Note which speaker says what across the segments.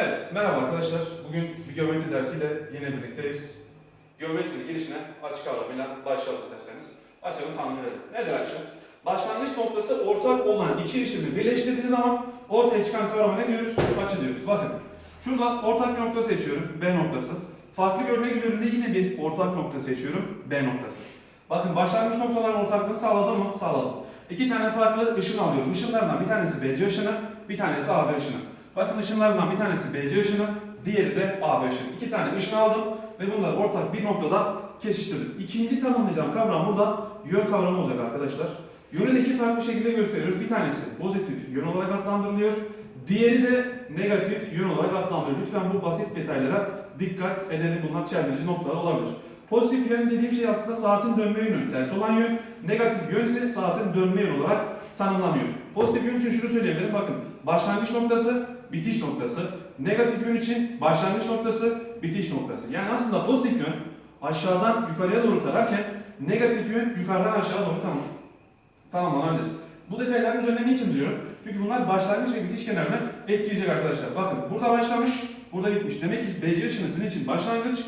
Speaker 1: Evet, merhaba arkadaşlar. Bugün bir geometri dersiyle yine birlikteyiz. Geometrinin girişine açı kavramıyla başlayalım isterseniz. Açının tanımını verelim. Nedir açı? Başlangıç noktası ortak olan iki işimi birleştirdiğiniz zaman ortaya çıkan kavrama ne diyoruz? Açı diyoruz. Bakın, şurada ortak bir nokta seçiyorum, B noktası. Farklı bir örnek üzerinde yine bir ortak nokta seçiyorum, B noktası. Bakın başlangıç noktaların ortaklığını sağladım mı? Sağladım. İki tane farklı ışın alıyorum. Işınlardan bir tanesi BC ışını, bir tanesi AB ışını. Bakın ışınlarından bir tanesi BC ışını, diğeri de AB ışını. İki tane ışın aldım ve bunları ortak bir noktada kesiştirdim. İkinci tanımlayacağım kavram burada yön kavramı olacak arkadaşlar. Yönü de iki farklı şekilde gösteriyoruz. Bir tanesi pozitif yön olarak adlandırılıyor. Diğeri de negatif yön olarak adlandırılıyor. Lütfen bu basit detaylara dikkat edelim. Bunlar çeldirici noktalar olabilir. Pozitif yön dediğim şey aslında saatin dönme yönü ters olan yön. Negatif yön ise saatin dönme yönü olarak tanımlanıyor. Pozitif yön için şunu söyleyebilirim. Bakın başlangıç noktası, bitiş noktası. Negatif yön için başlangıç noktası, bitiş noktası. Yani aslında pozitif yön aşağıdan yukarıya doğru tararken negatif yön yukarıdan aşağı doğru tamam. Tamamlanabilir. Bu detayların üzerine niçin diyorum? Çünkü bunlar başlangıç ve bitiş kenarını etkileyecek arkadaşlar. Bakın burada başlamış, burada bitmiş. Demek ki BC ışını sizin için başlangıç,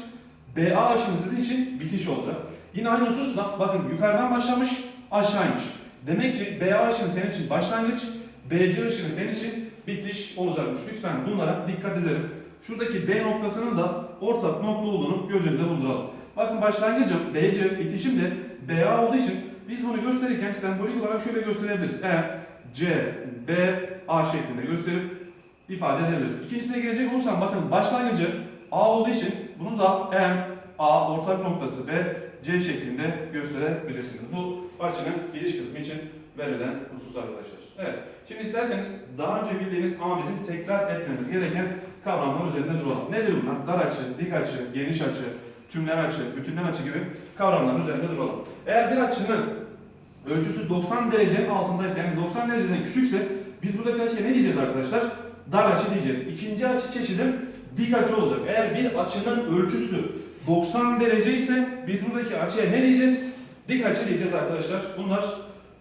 Speaker 1: BA ışını sizin için bitiş olacak. Yine aynı hususla bakın yukarıdan başlamış, aşağıymış. Demek ki BA ışını senin için başlangıç, BC ışını senin için bitiş olacakmış. Lütfen bunlara dikkat edelim. Şuradaki B noktasının da ortak nokta olduğunu göz önünde bulunduralım. Bakın başlangıcım BC, bitişim de BA olduğu için biz bunu gösterirken sembolik olarak şöyle gösterebiliriz. E, C, B, A şeklinde gösterip ifade edebiliriz. İkincisine gelecek olursam bakın başlangıcı A olduğu için bunu da M, A ortak noktası B, C şeklinde gösterebilirsiniz. Bu açının giriş kısmı için verilen husus arkadaşlar. Evet. Şimdi isterseniz daha önce bildiğiniz ama bizim tekrar etmemiz gereken kavramlar üzerinde duralım. Nedir bunlar? Dar açı, dik açı, geniş açı, tümler açı, bütünler açı gibi kavramların üzerinde duralım. Eğer bir açının ölçüsü 90 derecenin altındaysa yani 90 dereceden küçükse biz buradaki açıya ne diyeceğiz arkadaşlar? Dar açı diyeceğiz. İkinci açı çeşidim dik açı olacak. Eğer bir açının ölçüsü 90 derece ise biz buradaki açıya ne diyeceğiz? Dik açı diyeceğiz arkadaşlar. Bunlar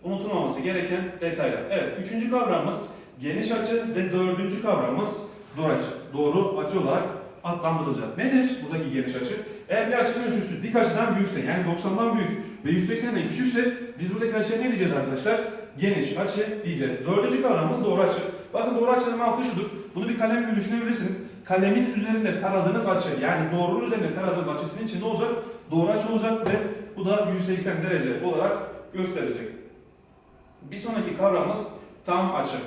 Speaker 1: unutulmaması gereken detaylar. Evet, üçüncü kavramımız geniş açı ve dördüncü kavramımız doğru açı. Doğru açı olarak adlandırılacak. Nedir buradaki geniş açı? Eğer bir açının ölçüsü dik açıdan büyükse yani 90'dan büyük ve 180'den küçükse biz buradaki açıya ne diyeceğiz arkadaşlar? Geniş açı diyeceğiz. Dördüncü kavramımız doğru açı. Bakın doğru açının mantığı şudur. Bunu bir kalem gibi düşünebilirsiniz. Kalemin üzerinde taradığınız açı yani doğrunun üzerinde taradığınız açı sizin için ne olacak? Doğru açı olacak ve bu da 180 derece olarak gösterecek. Bir sonraki kavramımız tam açı.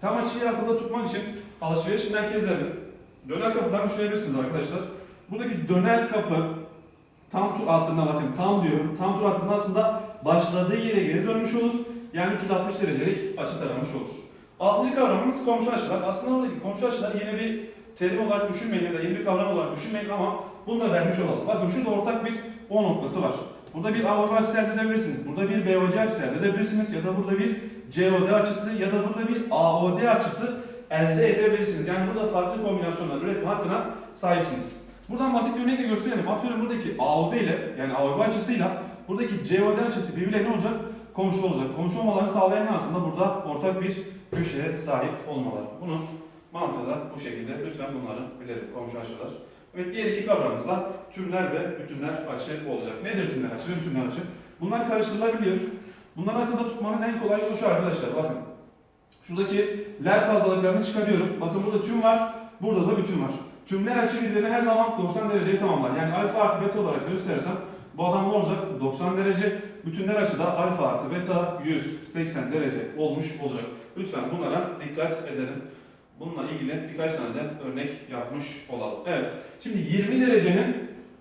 Speaker 1: Tam açıyı akılda tutmak için alışveriş merkezleri, döner kapıdan düşünebilirsiniz arkadaşlar. Buradaki döner kapı tam tur hattında bakın tam diyorum. Tam tur hattında aslında başladığı yere geri dönmüş olur. Yani 360 derecelik açı taramış olur. Altıncı kavramımız komşu açılar. Aslında buradaki komşu açılar yine bir terim olarak düşünmeyin ya da yeni bir kavram olarak düşünmeyin ama bunu da vermiş olalım. Bakın şurada ortak bir O noktası var. Burada bir AOB açısı elde edebilirsiniz. Burada bir BOC açısı elde edebilirsiniz. Ya da burada bir COD açısı ya da burada bir AOD açısı elde edebilirsiniz. Yani burada farklı kombinasyonlar üretme hakkına sahipsiniz. Buradan basit bir örnekle gösterelim. Atıyorum buradaki AOB ile yani AOB açısıyla buradaki COD açısı birbirine ne olacak? Komşu olacak. Komşu olmalarını sağlayan aslında burada ortak bir köşeye sahip olmaları. Bunu mantığı da bu şekilde lütfen bunları bilelim komşu açılar. Evet diğer iki kavramımız da tümler ve bütünler açı olacak. Nedir tümler açı ve bütünler açı? Bunlar karıştırılabiliyor. Bunları akılda tutmanın en kolay yolu şu arkadaşlar bakın. Şuradaki ler fazlalıklarını çıkarıyorum. Bakın burada tüm var, burada da bütün var. Tümler açı birbirini her zaman 90 dereceyi tamamlar. Yani alfa artı beta olarak gösterirsem bu adam ne olacak? 90 derece. Bütünler açıda alfa artı beta 180 derece olmuş olacak. Lütfen bunlara dikkat edelim. Bununla ilgili birkaç tane de örnek yapmış olalım. Evet. Şimdi 20 derecenin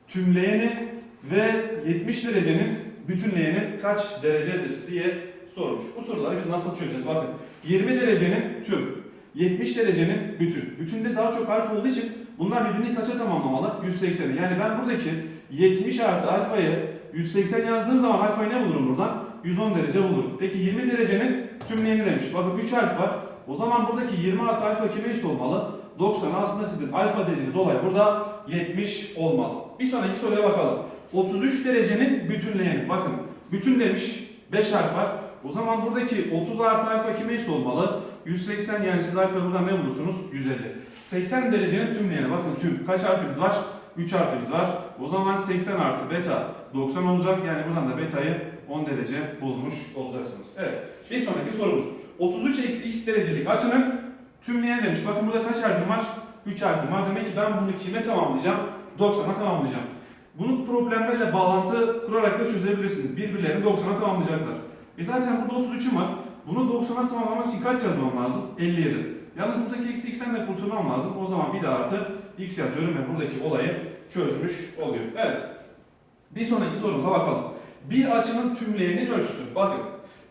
Speaker 1: tümleyeni ve 70 derecenin bütünleyeni kaç derecedir diye sormuş. Bu soruları biz nasıl çözeceğiz? Bakın 20 derecenin tüm, 70 derecenin bütün. Bütünde daha çok alfa olduğu için bunlar birbirini kaça tamamlamalı? 180'i. Yani ben buradaki 70 artı alfayı 180 yazdığım zaman alfayı ne bulurum buradan? 110 derece bulurum. Peki 20 derecenin tümleyeni demiş. Bakın 3 alfa var. O zaman buradaki 20 artı alfa kime eşit olmalı? 90 aslında sizin alfa dediğiniz olay burada 70 olmalı. Bir sonraki soruya bakalım. 33 derecenin bütünleyeni. Bakın bütün demiş 5 harf var. O zaman buradaki 30 artı alfa kime eşit olmalı? 180 yani siz alfa buradan ne bulursunuz? 150. 80 derecenin tümleyene bakın tüm kaç harfimiz var? 3 harfimiz var. O zaman 80 artı beta 90 olacak. Yani buradan da beta'yı 10 derece bulmuş olacaksınız. Evet. Bir sonraki sorumuz. 33 eksi x derecelik açının tümleyeni demiş. Bakın burada kaç harfim var? 3 harfim var. Demek ki ben bunu kime tamamlayacağım? 90'a tamamlayacağım. Bunun problemlerle bağlantı kurarak da çözebilirsiniz. Birbirlerini 90'a tamamlayacaklar. E zaten burada 33'üm var. Bunu 90'a tamamlamak için kaç yazmam lazım? 57. Yalnız buradaki eksi x'ten de kurtulmam lazım. O zaman bir de artı x yazıyorum ve buradaki olayı çözmüş oluyor. Evet. Bir sonraki sorumuza bakalım. Bir açının tümleyenin ölçüsü. Bakın.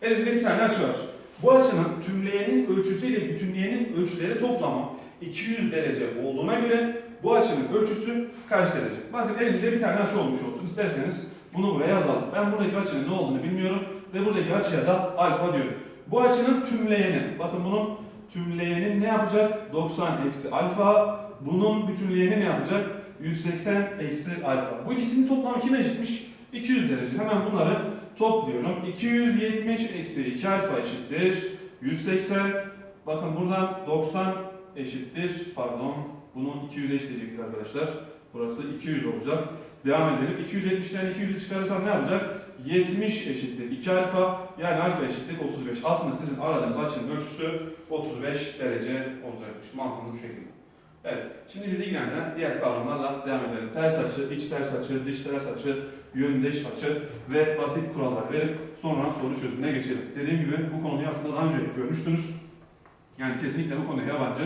Speaker 1: Elimde bir tane açı var. Bu açının tümleyenin ölçüsüyle bütünleyenin ölçüleri toplamı 200 derece olduğuna göre bu açının ölçüsü kaç derece? Bakın elimde bir tane açı olmuş olsun. İsterseniz bunu buraya yazalım. Ben buradaki açının ne olduğunu bilmiyorum ve buradaki açıya da alfa diyorum. Bu açının tümleyeni. Bakın bunun tümleyeni ne yapacak? 90 eksi alfa. Bunun bütünleyeni ne yapacak? 180 eksi alfa. Bu ikisinin toplamı kime eşitmiş? 200 derece. Hemen bunları topluyorum. 270 eksi 2 alfa eşittir. 180. Bakın buradan 90 eşittir. Pardon. Bunun 200 eşitleyecektir arkadaşlar. Burası 200 olacak. Devam edelim. 270'ten 200'ü çıkarırsam ne yapacak? 70 eşittir 2 alfa. Yani alfa eşittir 35. Aslında sizin aradığınız açının ölçüsü 35 derece olacakmış. Mantığımız bu şekilde. Evet. Şimdi bizi ilgilendiren diğer kavramlarla devam edelim. Ters açı, iç ters açı, dış ters açı, yöndeş açı ve basit kurallar verip sonra soru çözümüne geçelim. Dediğim gibi bu konuyu aslında daha önce görmüştünüz. Yani kesinlikle bu konuya yabancı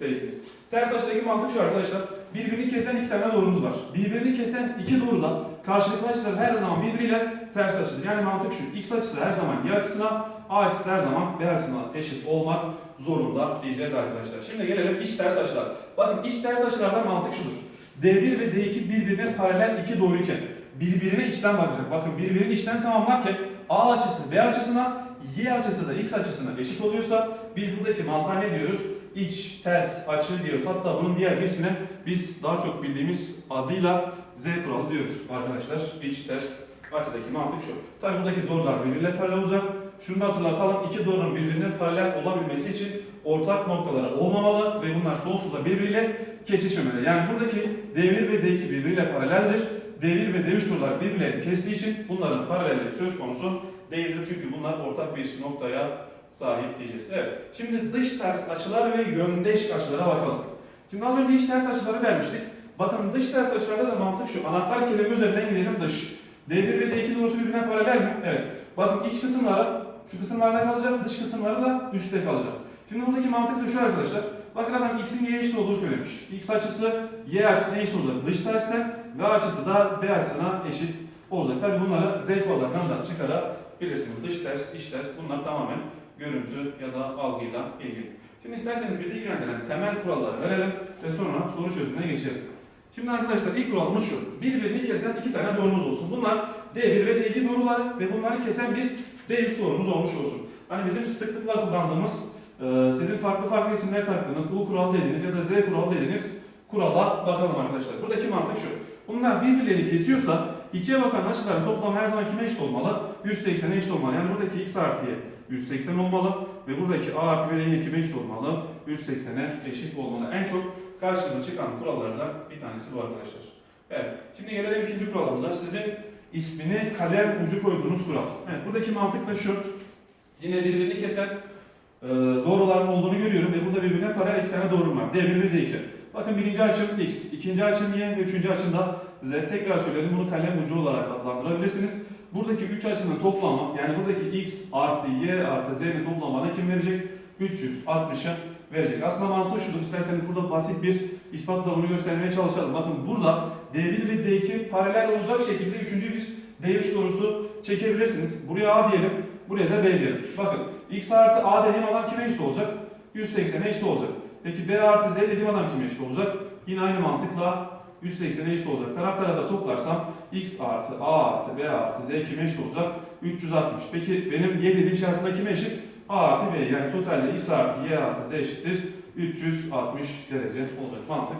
Speaker 1: değilsiniz. Ters açıdaki mantık şu arkadaşlar. Birbirini kesen iki tane doğrumuz var. Birbirini kesen iki doğru da karşılıklı açılar her zaman birbiriyle ters açıdır. Yani mantık şu. X açısı her zaman Y açısına, A açısı her zaman B açısına eşit olmak zorunda diyeceğiz arkadaşlar. Şimdi gelelim iç ters açılar. Bakın iç ters açılarda mantık şudur. D1 ve D2 birbirine paralel iki doğru iken birbirine içten bakacak. Bakın birbirini içten tamamlarken A açısı B açısına, Y açısı da X açısına eşit oluyorsa biz buradaki mantığa ne diyoruz? İç ters açı diyoruz. Hatta bunun diğer bir ismine biz daha çok bildiğimiz adıyla Z kuralı diyoruz arkadaşlar. İç ters açıdaki mantık şu. Tabi buradaki doğrular birbirine paralel olacak. Şunu da hatırlatalım. İki doğrunun birbirine paralel olabilmesi için ortak noktaları olmamalı ve bunlar sonsuza birbiriyle kesişmemeli. Yani buradaki D1 ve D2 birbiriyle paraleldir. D1 ve D3 doğrular birbirlerini kestiği için bunların paralelliği söz konusu değildir. Çünkü bunlar ortak bir noktaya sahip diyeceğiz. Evet. Şimdi dış ters açılar ve yöndeş açılara bakalım. Şimdi az önce iç ters açıları vermiştik. Bakın dış ters açılarda da mantık şu. Anahtar kelime üzerinden gidelim dış. D1 ve D2 doğrusu birbirine paralel mi? Evet. Bakın iç kısımları şu kısımlarda kalacak, dış kısımları da üstte kalacak. Şimdi buradaki mantık da şu arkadaşlar. Bakın adam x'in y'ye eşit olduğunu söylemiş. x açısı y açısına eşit olacak dış tersten ve açısı da b açısına eşit olacak. Tabi bunları z kurallarından da çıkarabilirsiniz. Dış ters, iç ters bunlar tamamen görüntü ya da algıyla ilgili. Şimdi isterseniz bizi ilgilendiren temel kuralları verelim ve sonra soru çözümüne geçelim. Şimdi arkadaşlar ilk kuralımız şu. Birbirini kesen iki tane doğrumuz olsun. Bunlar D1 ve D2 doğruları ve bunları kesen bir D3 doğrumuz olmuş olsun. Hani bizim sıklıkla kullandığımız, sizin farklı farklı isimler taktığınız U kuralı dediğiniz ya da Z kuralı dediğiniz kurala bakalım arkadaşlar. Buradaki mantık şu. Bunlar birbirlerini kesiyorsa içe bakan açıların toplamı her zaman kime eşit olmalı? 180'e eşit olmalı. Yani buradaki x artı y 180 olmalı ve buradaki a artı b yine kime eşit olmalı? 180'e eşit olmalı. En çok karşımıza çıkan kurallardan bir tanesi bu arkadaşlar. Evet. Şimdi gelelim ikinci kuralımıza. Sizin ismini kalem ucu koyduğunuz kural. Evet. Buradaki mantık da şu. Yine birbirini kesen doğruların olduğunu görüyorum ve burada birbirine paralel iki tane doğru var. D1 ve D2. Bakın birinci açım X, ikinci açım Y ve üçüncü açım da Z. Tekrar söyledim bunu kalem ucu olarak adlandırabilirsiniz. Buradaki üç açının toplamı yani buradaki X artı Y artı Z'nin toplamı bana kim verecek? 360'ı verecek. Aslında mantığı şudur. İsterseniz burada basit bir ispatla bunu göstermeye çalışalım. Bakın burada D1 ve D2 paralel olacak şekilde üçüncü bir D3 doğrusu çekebilirsiniz. Buraya A diyelim, buraya da B diyelim. Bakın X artı A dediğim adam kime eşit olacak? 180'e eşit olacak. Peki B artı Z dediğim adam kime eşit olacak? Yine aynı mantıkla 180'e eşit olacak. Taraf tarafa toplarsam X artı A artı B artı Z kime eşit olacak? 360. Peki benim Y dediğim şey aslında kime eşit? A artı B yani totalde X artı Y artı Z eşittir 360 derece olacak. Mantık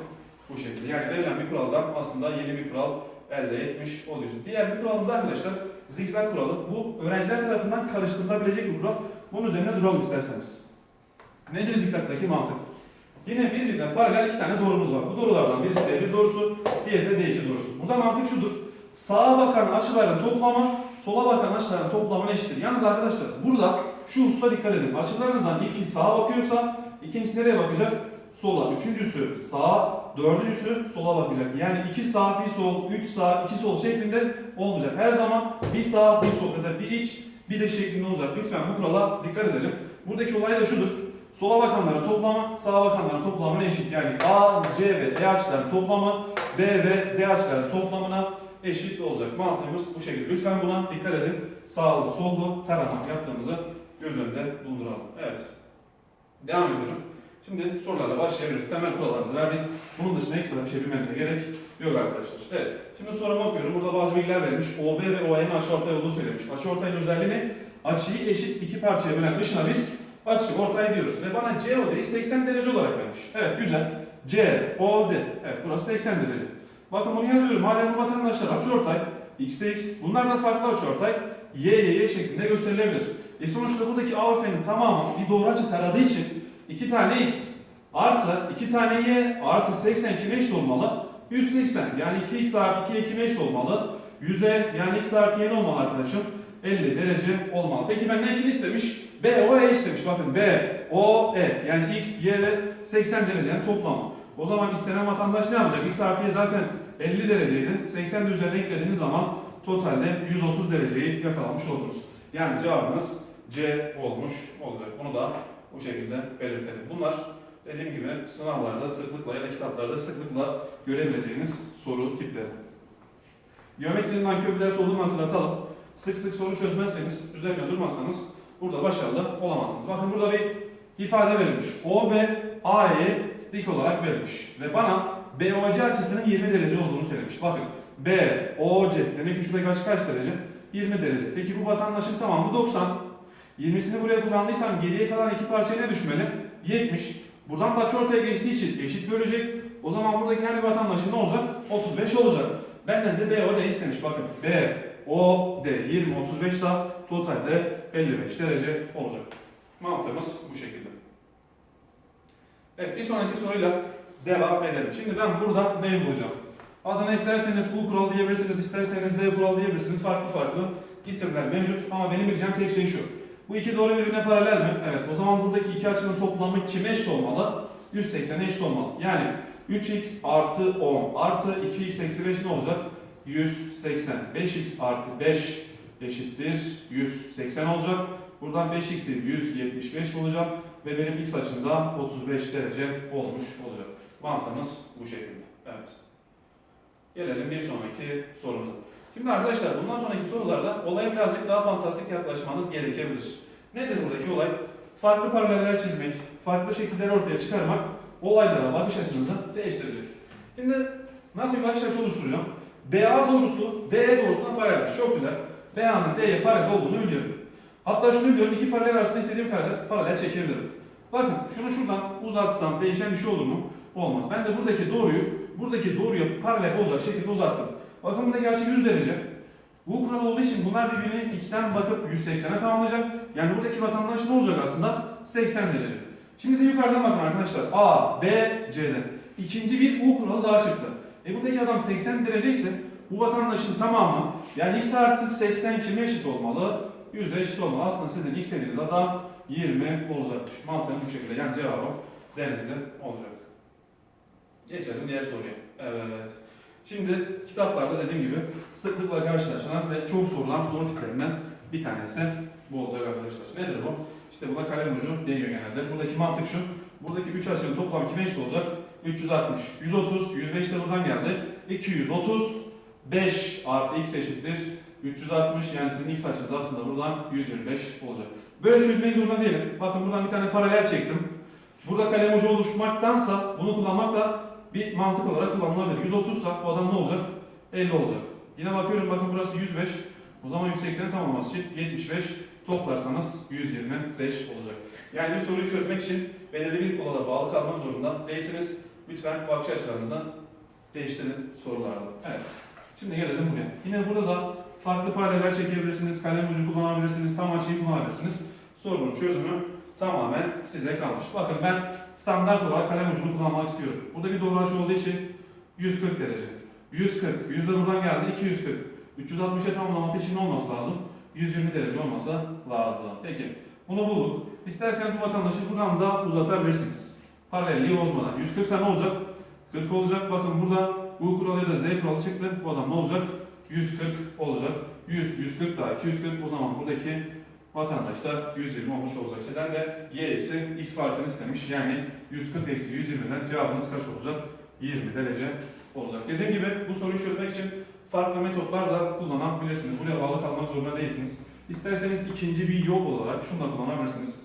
Speaker 1: bu şekilde. Yani verilen bir kuraldan aslında yeni bir kural elde etmiş oluyoruz. Diğer bir kuralımız arkadaşlar zigzag kuralı. Bu öğrenciler tarafından karıştırılabilecek bir kural. Bunun üzerine duralım isterseniz. Nedir zigzagdaki mantık? Yine birbirine paralel iki tane doğrumuz var. Bu doğrulardan birisi D1 doğrusu, diğeri de D2 doğrusu. Burada mantık şudur. Sağa bakan açıların toplamı, sola bakan açıların toplamına eşittir. Yalnız arkadaşlar burada şu hususa dikkat edin. Açılarınızdan ilki sağa bakıyorsa, ikincisi nereye bakacak? Sola. Üçüncüsü sağa, dördüncüsü sola bakacak. Yani iki sağ, bir sol, üç sağ, iki sol şeklinde olmayacak. Her zaman bir sağ, bir sol ya da bir iç, bir de şeklinde olacak. Lütfen bu kurala dikkat edelim. Buradaki olay da şudur. Sola bakanların toplamı, sağa bakanların toplamına eşit. Yani A, C ve D açıların toplamı, B ve D açıların toplamına eşit olacak. Mantığımız bu şekilde. Lütfen buna dikkat edin. Sağlı, sollu tarama yaptığımızı göz önünde bulunduralım. Evet. Devam ediyorum. Şimdi sorularla başlayabiliriz. Temel kurallarımızı verdik. Bunun dışında ekstra bir şey bilmemize gerek yok arkadaşlar. Evet. Şimdi sorumu okuyorum. Burada bazı bilgiler verilmiş. OB ve OA'nın açıortay olduğu söylemiş. Açıortayın özelliği ne? Açıyı eşit iki parçaya bölen ışına biz açı ortay diyoruz. Ve bana COD'yi 80 derece olarak vermiş. Evet güzel. COD. Evet burası 80 derece. Bakın bunu yazıyorum. Madem bu vatandaşlar açıortay, x'e x, bunlar da farklı açıortay, y y y şeklinde gösterilebilir. E sonuçta buradaki A ve F'nin tamamı bir doğru açı taradığı için 2 tane x artı 2 tane y artı 80 kime eşit olmalı? 180 yani 2x artı 2y kime eşit olmalı? 100'e yani x artı y ne olmalı arkadaşım? 50 derece olmalı. Peki benden kim istemiş? B, O, E istemiş. Bakın B, O, E yani x, y ve 80 derecenin toplamı. O zaman istenen vatandaş ne yapacak? X artı y zaten 50 dereceydi. 80 de üzerine eklediğiniz zaman totalde 130 dereceyi yakalamış oluruz. Yani cevabımız C olmuş olacak. Bunu da bu şekilde belirtelim. Bunlar dediğim gibi sınavlarda sıklıkla ya da kitaplarda sıklıkla görebileceğiniz soru tipleri. Geometrinin nankörler sorduğunu hatırlatalım. Sık sık soru çözmezseniz, üzerine durmazsanız burada başarılı olamazsınız. Bakın burada bir ifade verilmiş. OB AE'ye dik olarak verilmiş. Ve bana BOC açısının 20 derece olduğunu söylemiş. Bakın BOC demek ki şuradaki açı kaç derece? 20 derece. Peki bu vatandaşın tamamı 90. 20'sini buraya kullandıysam geriye kalan iki parçaya ne düşmeli? 70. Buradan da açı ortaya geçtiği için eşit bölecek. O zaman buradaki her bir vatandaşın ne olacak? 35 olacak. Benden de BOD istemiş. Bakın BOD 20, 35 da totalde 55 derece olacak. Mantığımız bu şekilde. Evet bir sonraki soruyla devam edelim. Şimdi ben burada neyi bulacağım? Adına isterseniz U kuralı diyebilirsiniz, isterseniz Z kuralı diyebilirsiniz. Farklı farklı isimler mevcut ama benim bileceğim tek şey şu. Bu iki doğru birbirine paralel mi? Evet. O zaman buradaki iki açının toplamı kime eşit olmalı? 180'e eşit olmalı. Yani 3x artı 10 artı 2x eksi 5 ne olacak? 180. 5x artı 5 eşittir 180 olacak. Buradan 5x'i 175 bulacağım ve benim x açımda 35 derece olmuş olacak. Mantığımız bu şekilde. Evet. Gelelim bir sonraki sorumuza. Şimdi arkadaşlar bundan sonraki sorularda olaya birazcık daha fantastik yaklaşmanız gerekebilir. Nedir buradaki olay? Farklı paraleller çizmek, farklı şekiller ortaya çıkarmak olaylara bakış açınızı değiştirecek. Şimdi nasıl bir bakış açısı oluşturacağım? BA doğrusu DE doğrusuna paralelmiş. Çok güzel. BA'nın D'ye paralel olduğunu biliyorum. Hatta şunu biliyorum, iki paralel arasında istediğim kadar paralel çekebilirim. Bakın şunu şuradan uzatsam değişen bir şey olur mu? Olmaz. Ben de buradaki doğruyu, buradaki doğruya paralel olacak şekilde uzattım. Bakın buradaki açı 100 derece. Bu kural olduğu için bunlar birbirini içten bakıp 180'e tamamlayacak. Yani buradaki vatandaş ne olacak aslında? 80 derece. Şimdi de yukarıdan bakın arkadaşlar. A, B, C'den. İkinci bir U kuralı daha çıktı. E buradaki adam 80 derece ise bu vatandaşın tamamı yani x artı 80 kime eşit olmalı? 100'e eşit olmalı. Aslında sizin x dediğiniz adam 20 olacakmış. Mantığım bu şekilde. Yani cevabım denizli olacak. Geçelim diğer soruya. Evet. Şimdi kitaplarda dediğim gibi sıklıkla karşılaşılan ve çok sorulan soru tiplerinden bir tanesi bu olacak arkadaşlar. Nedir bu? İşte burada kalem ucu deniyor genelde. Buradaki mantık şu. Buradaki 3 açının toplamı kime eşit olacak? 360. 130, 105 de buradan geldi. 235 artı x eşittir. 360 yani sizin x açınız aslında buradan 125 olacak. Böyle çözmek zorunda değilim. Bakın buradan bir tane paralel çektim. Burada kalem ucu oluşmaktansa bunu kullanmak da bir mantık olarak kullanılabilir. 130 sa bu adam ne olacak? 50 olacak. Yine bakıyorum bakın burası 105. O zaman 180'i tamamlaması için 75 toplarsanız 125 olacak. Yani bir soruyu çözmek için belirli bir kurala bağlı kalmak zorunda değilsiniz. Lütfen bakış açılarınızı değiştirin sorularda. Evet. Şimdi gelelim buraya. Yine burada da farklı paraleller çekebilirsiniz, kalem ucu kullanabilirsiniz, tam açıyı kullanabilirsiniz. Sorunun çözümü tamamen size kalmış. Bakın ben standart olarak kalem ucunu kullanmak istiyorum. Burada bir doğru açı olduğu için 140 derece. 140, 100 de buradan geldi 240. 360'a tamamlaması için ne olması lazım? 120 derece olması lazım. Peki bunu bulduk. İsterseniz bu vatandaşı buradan da uzatabilirsiniz. Paralelliği bozmadan. 140 ise ne olacak? 40 olacak. Bakın burada U kuralı ya da Z kuralı çıktı. Bu adam ne olacak? 140 olacak. 100, 140 daha 240 o zaman buradaki vatandaş da 120 olmuş olacak. Sizden de Y eksi X farkını istemiş. Yani 140 eksi 120'den cevabınız kaç olacak? 20 derece olacak. Dediğim gibi bu soruyu çözmek için farklı metotlar da kullanabilirsiniz. Buraya bağlı kalmak zorunda değilsiniz. İsterseniz ikinci bir yol olarak şunu da kullanabilirsiniz.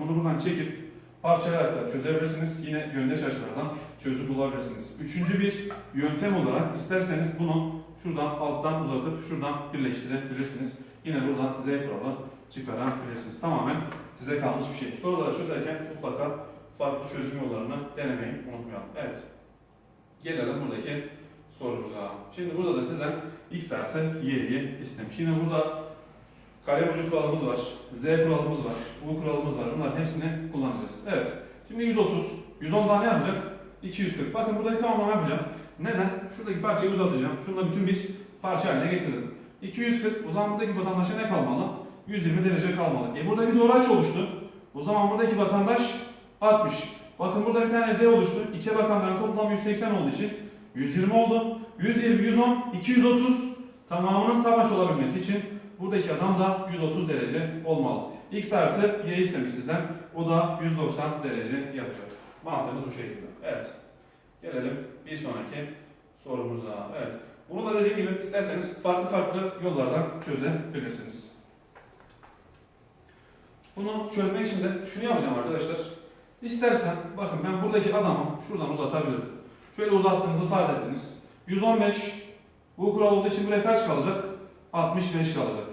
Speaker 1: Bunu buradan çekip parçalayarak da çözebilirsiniz. Yine yöndeş açılardan çözüm bulabilirsiniz. Üçüncü bir yöntem olarak isterseniz bunu şuradan alttan uzatıp şuradan birleştirebilirsiniz. Yine buradan Z kuralı çıkarabilirsiniz. Tamamen size kalmış bir şey. Soruları çözerken mutlaka farklı çözüm yollarını denemeyi unutmayalım. Evet. Gelelim buradaki sorumuza. Şimdi burada da sizden x artı y'yi istemiş. Yine burada kalem ucu kuralımız var, z kuralımız var, u kuralımız var. Bunların hepsini kullanacağız. Evet. Şimdi 130, 110 daha ne yapacak? 240. Bakın buradaki tamamlama yapacağım. Neden? Şuradaki parçayı uzatacağım. Şunu da bütün bir parça haline getirdim. 240. O zaman buradaki vatandaşa ne kalmalı? 120 derece kalmalı. E burada bir doğru oluştu. O zaman buradaki vatandaş 60. Bakın burada bir tane z oluştu. İçe bakanların toplamı 180 olduğu için 120 oldu. 120, 110, 230 tamamının tam açı olabilmesi için buradaki adam da 130 derece olmalı. X artı y istemiş sizden. O da 190 derece yapacak. Mantığımız bu şekilde. Evet. Gelelim bir sonraki sorumuza. Evet. Bunu da dediğim gibi isterseniz farklı farklı yollardan çözebilirsiniz. Bunu çözmek için de şunu yapacağım arkadaşlar. İstersen bakın ben buradaki adamı şuradan uzatabilirim. Şöyle uzattığınızı farz ettiniz. 115 bu kural olduğu için buraya kaç kalacak? 65 kalacak.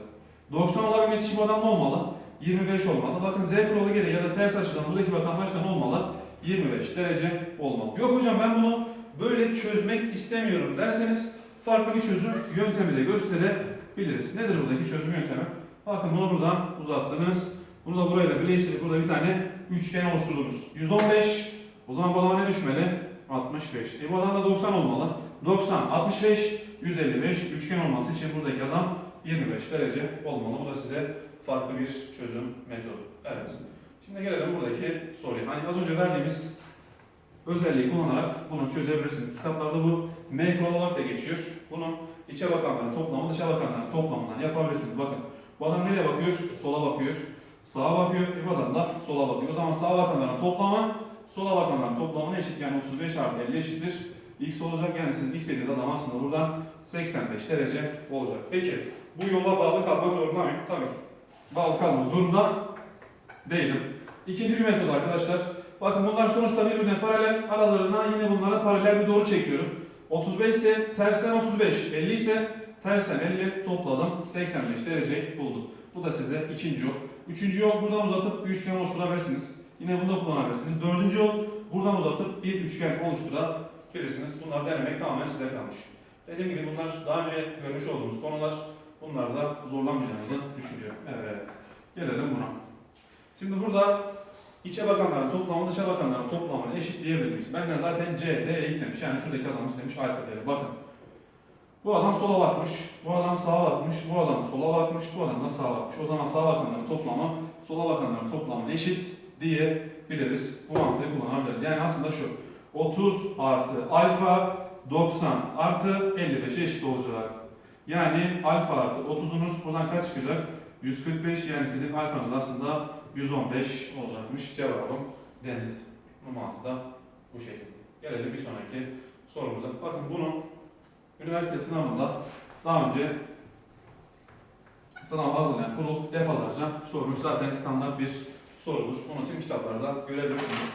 Speaker 1: 90 olabilmesi için bu adam ne olmalı? 25 olmalı. Bakın Z kuralı gereği ya da ters açıdan buradaki vatandaş da ne olmalı? 25 derece olmalı. Yok hocam ben bunu böyle çözmek istemiyorum derseniz farklı bir çözüm yöntemi de gösterebiliriz. Nedir buradaki çözüm yöntemi? Bakın bunu buradan uzattınız. Bunu da burayla birleştirip burada bir tane üçgen oluşturdunuz. 115 o zaman bu adama ne düşmeli? 65. E bu adam da 90 olmalı. 90, 65, 155 üçgen olması için buradaki adam 25 derece olmalı. Bu da size farklı bir çözüm metodu. Evet. Şimdi gelelim buradaki soruya. Hani az önce verdiğimiz özelliği kullanarak bunu çözebilirsiniz. Kitaplarda bu M kuralı olarak da geçiyor. Bunu içe bakanların toplamı, dışa bakanların toplamından yapabilirsiniz. Bakın bu adam nereye bakıyor? Sola bakıyor. Sağa bakıyor. Bu adam da sola bakıyor. O zaman sağa bakanların toplamı sola bakanların toplamına eşit. Yani 35 artı 50 eşittir. X olacak. Yani sizin X dediğiniz adam aslında buradan 85 derece olacak. Peki bu yola bağlı kalmak zorunda mıyım? Tabii ki. Bağlı kalmak zorunda değilim. İkinci bir metod arkadaşlar. Bakın bunlar sonuçta birbirine paralel. Aralarına yine bunlara paralel bir doğru çekiyorum. 35 ise tersten 35, 50 ise tersten 50 topladım. 85 derece buldum. Bu da size ikinci yol. Üçüncü yol buradan uzatıp bir üçgen oluşturabilirsiniz. Yine bunu da kullanabilirsiniz. Dördüncü yol buradan uzatıp bir üçgen oluşturabilirsiniz. Bunlar denemek tamamen size kalmış. Dediğim gibi bunlar daha önce görmüş olduğumuz konular. Bunlarda zorlanmayacağınızı düşünüyorum. Evet. Gelelim buna. Şimdi burada içe bakanların toplamı dışa bakanların toplamını eşitleyebilir miyiz? Benden zaten C, D istemiş. Yani şuradaki adam istemiş alfa değeri. Bakın. Bu adam sola bakmış, bu adam sağa bakmış, bu adam sola bakmış, bu adam da sağa bakmış. O zaman sağa bakanların toplamı sola bakanların toplamı eşit diyebiliriz. Bu mantığı kullanabiliriz. Yani aslında şu. 30 artı alfa 90 artı 55'e eşit olacak. Yani alfa artı 30'unuz buradan kaç çıkacak? 145 yani sizin alfanız aslında 115 olacakmış. Cevabım deniz. Bu mantığı da bu şekilde. Gelelim bir sonraki sorumuza. Bakın bunu üniversite sınavında daha önce sınav hazırlayan kurul defalarca sormuş. Zaten standart bir sorudur. Bunu tüm kitaplarda görebilirsiniz.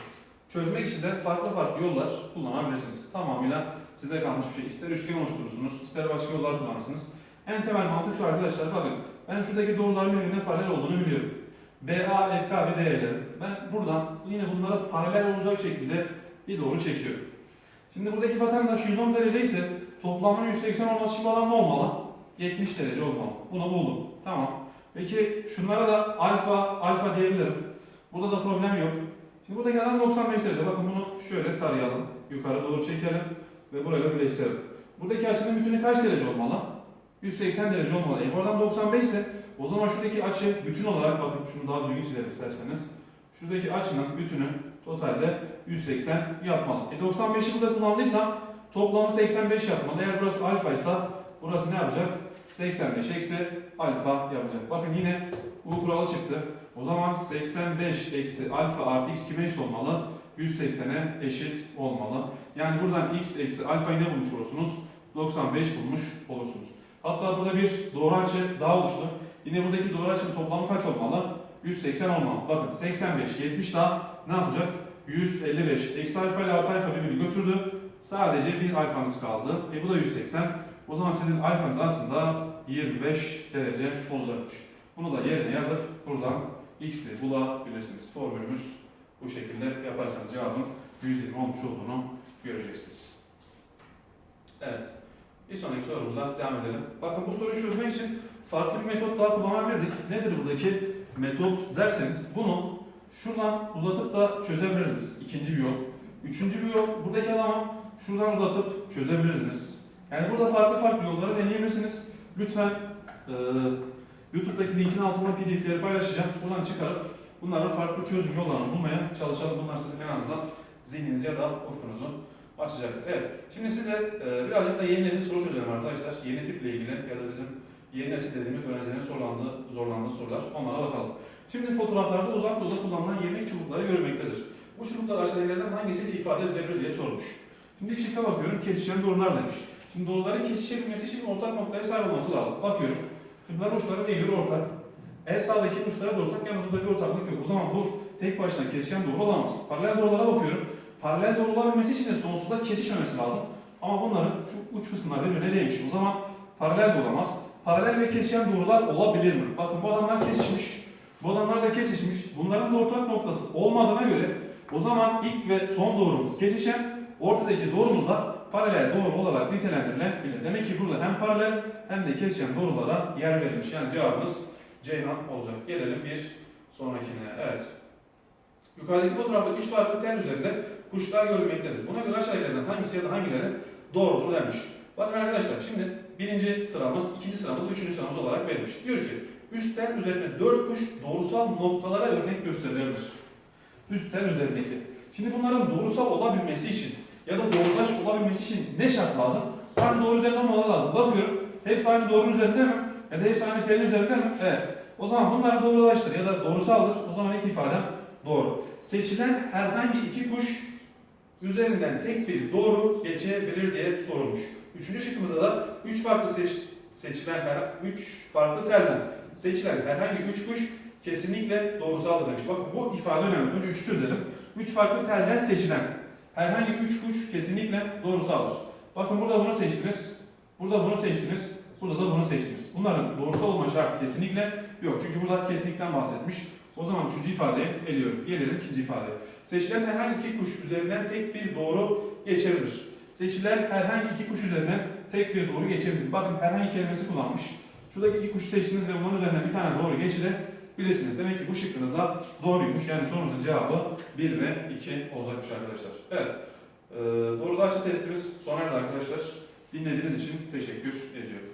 Speaker 1: Çözmek için de farklı farklı yollar kullanabilirsiniz. Tamamıyla size kalmış bir şey. İster üçgen oluşturursunuz, ister başka yollar kullanırsınız. En temel mantık şu arkadaşlar bakın. Ben şuradaki doğruların birbirine paralel olduğunu biliyorum. BA, FK ve DL. Ben buradan yine bunlara paralel olacak şekilde bir doğru çekiyorum. Şimdi buradaki vatandaş 110 derece ise toplamının 180 olması için bu adam olmalı? 70 derece olmalı. Bunu buldum. Tamam. Peki şunlara da alfa, alfa diyebilirim. Burada da problem yok. Şimdi buradaki adam 95 derece. Bakın bunu şöyle tarayalım. Yukarı doğru çekelim ve burayla birleştirelim. Buradaki açının bütünü kaç derece olmalı? 180 derece olmalı. E bu adam 95 ise o zaman şuradaki açı bütün olarak bakın şunu daha düzgün çizelim isterseniz. Şuradaki açının bütünü totalde 180 yapmalı. E 95'i burada kullandıysam toplamı 85 yapmalı. Eğer burası alfa ise burası ne yapacak? 85 eksi alfa yapacak. Bakın yine bu kuralı çıktı. O zaman 85 eksi alfa artı x kime eşit olmalı? 180'e eşit olmalı. Yani buradan x eksi alfayı ne bulmuş olursunuz? 95 bulmuş olursunuz. Hatta burada bir doğru açı daha oluştu. Yine buradaki doğru açının toplamı kaç olmalı? 180 olmalı. Bakın 85, 70 daha ne yapacak? 155. Eksi alfa ile artı alfa birbirini götürdü. Sadece bir alfanız kaldı. E bu da 180. O zaman sizin alfanız aslında 25 derece olacakmış. Bunu da yerine yazıp buradan x'i bulabilirsiniz. Formülümüz bu şekilde yaparsanız cevabın 120 olmuş olduğunu göreceksiniz. Evet. Bir sonraki sorumuza devam edelim. Bakın bu soruyu çözmek için farklı bir metot daha kullanabilirdik. Nedir buradaki metot derseniz bunu şuradan uzatıp da çözebilirdiniz. İkinci bir yol. Üçüncü bir yol buradaki adamı şuradan uzatıp çözebilirdiniz. Yani burada farklı farklı yolları deneyebilirsiniz. Lütfen e, YouTube'daki linkin altına pdf'leri paylaşacağım. Buradan çıkarıp bunlara farklı çözüm yollarını bulmaya çalışalım. Bunlar sizin en azından zihninizi ya da ufkunuzu açacaktır. Evet. Şimdi size e, birazcık da yeni nesil soru çözüyorum arkadaşlar. Yeni tiple ilgili ya da bizim yeni nesil dediğimiz öğrencilerin zorlandığı, zorlandığı sorular. Onlara bakalım. Şimdi fotoğraflarda uzak doğuda kullanılan yemek çubukları görmektedir. Bu çubuklar aşağıdakilerden hangisiyle ifade edilebilir diye sormuş. Şimdi şıkka bakıyorum. Kesişen doğrular demiş. Şimdi doğruların kesişebilmesi için ortak noktaya sahip olması lazım. Bakıyorum. Şunların uçları değiyor ortak. En sağdaki uçlara da ortak. Yalnız burada bir ortaklık yok. O zaman bu tek başına kesişen doğru olamaz. Paralel doğrulara bakıyorum. Paralel doğru olabilmesi için de sonsuzda kesişmemesi lazım. Ama bunların şu uç kısımlar birbirine değmiş. O zaman paralel de olamaz. Paralel ve kesişen doğrular olabilir mi? Bakın bu adamlar kesişmiş. Bu adamlar da kesişmiş. Bunların da ortak noktası olmadığına göre o zaman ilk ve son doğrumuz kesişen, ortadaki doğrumuz da paralel doğru olarak nitelendirilebilir. Demek ki burada hem paralel hem de kesişen doğrulara yer verilmiş. Yani cevabımız Ceyhan olacak. Gelelim bir sonrakine. Evet. Yukarıdaki fotoğrafta üç farklı tel üzerinde kuşlar görülmektedir. Buna göre aşağıdakilerden hangisi ya da hangileri doğrudur denmiş. Bakın arkadaşlar şimdi birinci sıramız, ikinci sıramız, üçüncü sıramız olarak verilmiş. Diyor ki üst tel üzerinde dört kuş doğrusal noktalara örnek gösterilebilir. Üst tel üzerindeki. Şimdi bunların doğrusal olabilmesi için ya da doğrudaş olabilmesi için ne şart lazım? Aynı doğru üzerinde olmaları lazım. Bakıyorum hepsi aynı doğrunun üzerinde mi? Ya da hepsi aynı telin üzerinde mi? Evet. O zaman bunlar doğrulaştır ya da doğrusaldır. O zaman ilk ifadem doğru. Seçilen herhangi iki kuş üzerinden tek bir doğru geçebilir diye sorulmuş. Üçüncü şıkkımızda da üç farklı seç, seçilen her, üç farklı telden seçilen herhangi üç kuş kesinlikle doğrusaldır demiş. Bakın bu ifade önemli. Önce üçü çözelim. Üç farklı telden seçilen herhangi üç kuş kesinlikle doğrusaldır. Bakın burada bunu seçtiniz. Burada bunu seçtiniz. Burada da bunu seçtiniz. Bunların doğrusal olma şartı kesinlikle yok. Çünkü burada kesinlikten bahsetmiş. O zaman üçüncü ifadeye eliyorum. Gelelim ikinci ifadeye. Seçilen herhangi iki kuş üzerinden tek bir doğru geçebilir. Seçilen herhangi iki kuş üzerinden tek bir doğru geçebilir. Bakın herhangi kelimesi kullanmış. Şuradaki iki kuşu seçtiniz ve bunların üzerinden bir tane doğru geçirebilirsiniz. Demek ki bu şıkkınız da doğruymuş. Yani sorumuzun cevabı 1 ve 2 olacakmış arkadaşlar. Evet. Ee, doğru açı testimiz sona erdi arkadaşlar. Dinlediğiniz için teşekkür ediyorum.